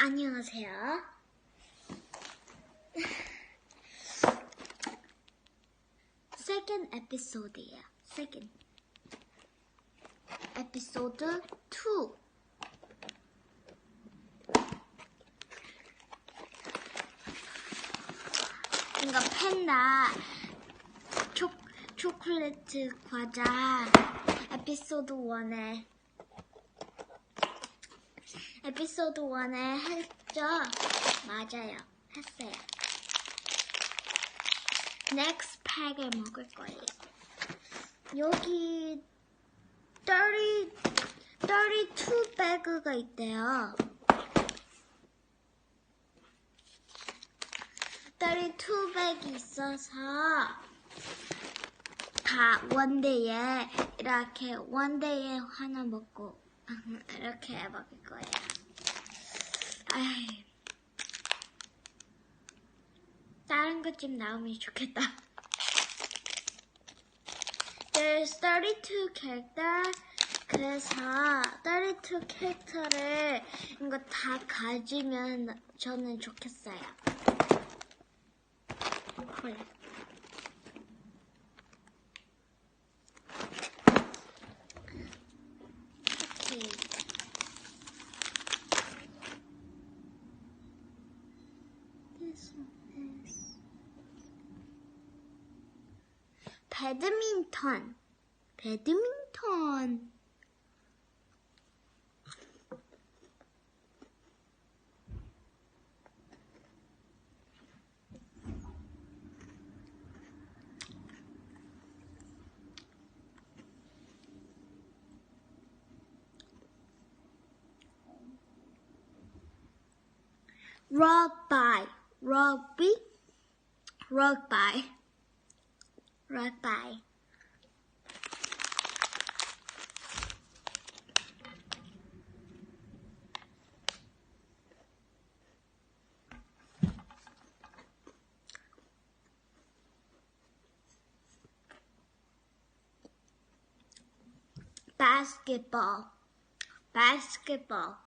안녕하세요. second episode이에요. second. episode 2. 이거 팬다 초, 초콜릿 과자 에피소드 1에 에피소드 1에 했죠? 맞아요. 했어요. next 팩을 먹을 거예요. 여기 30, 32 배그가 있대요. 32 백이 있어서 다 원데이에 이렇게 원데이에 하나 먹고 이렇게 먹을 거예요. 아이, 다른 것 좀 나오면 좋겠다. There's 32 character. 그래서 32 캐릭터를 이거 다 가지면 저는 좋겠어요. 그래. 배드민턴. 배드민턴. Rugby. Rugby. Rugby. right by. Basketball, basketball.